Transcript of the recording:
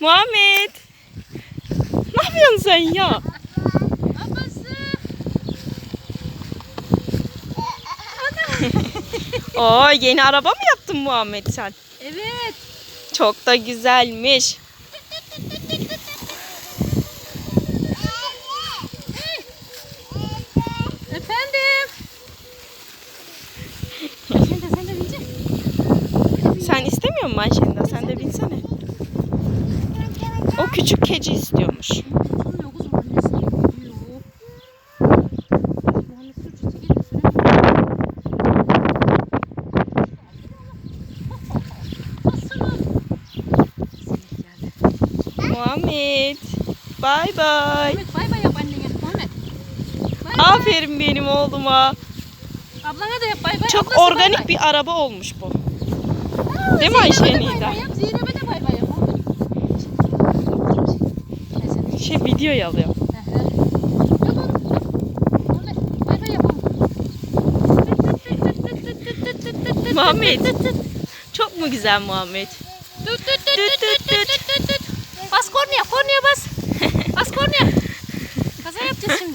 Muhammed. Ne yapıyorsun sen ya? Oo yeni araba mı yaptın Muhammed sen? Evet. Çok da güzelmiş. Efendim. Sen de sen de bineceksin. Sen istemiyor musun? Sen küçük keçi istiyormuş. Muhammed. Bay bay. Muhammed bay bay yap annene. Muhammed. Bay bay. Aferin benim oğluma. Ablana da yap bay bay. Çok Ablası bay organik bay. bir araba olmuş bu. Aa, Değil mi Ayşe bay Nida? bay bay bay yap. Gel sen de. Şey video alıyor. Muhammed. Çok mu güzel Muhammed? Tut, tut, tut, tut, tut, tut, tut. Bas kornaya, kornaya bas. Bas kornaya. Kaza yapacağız şimdi.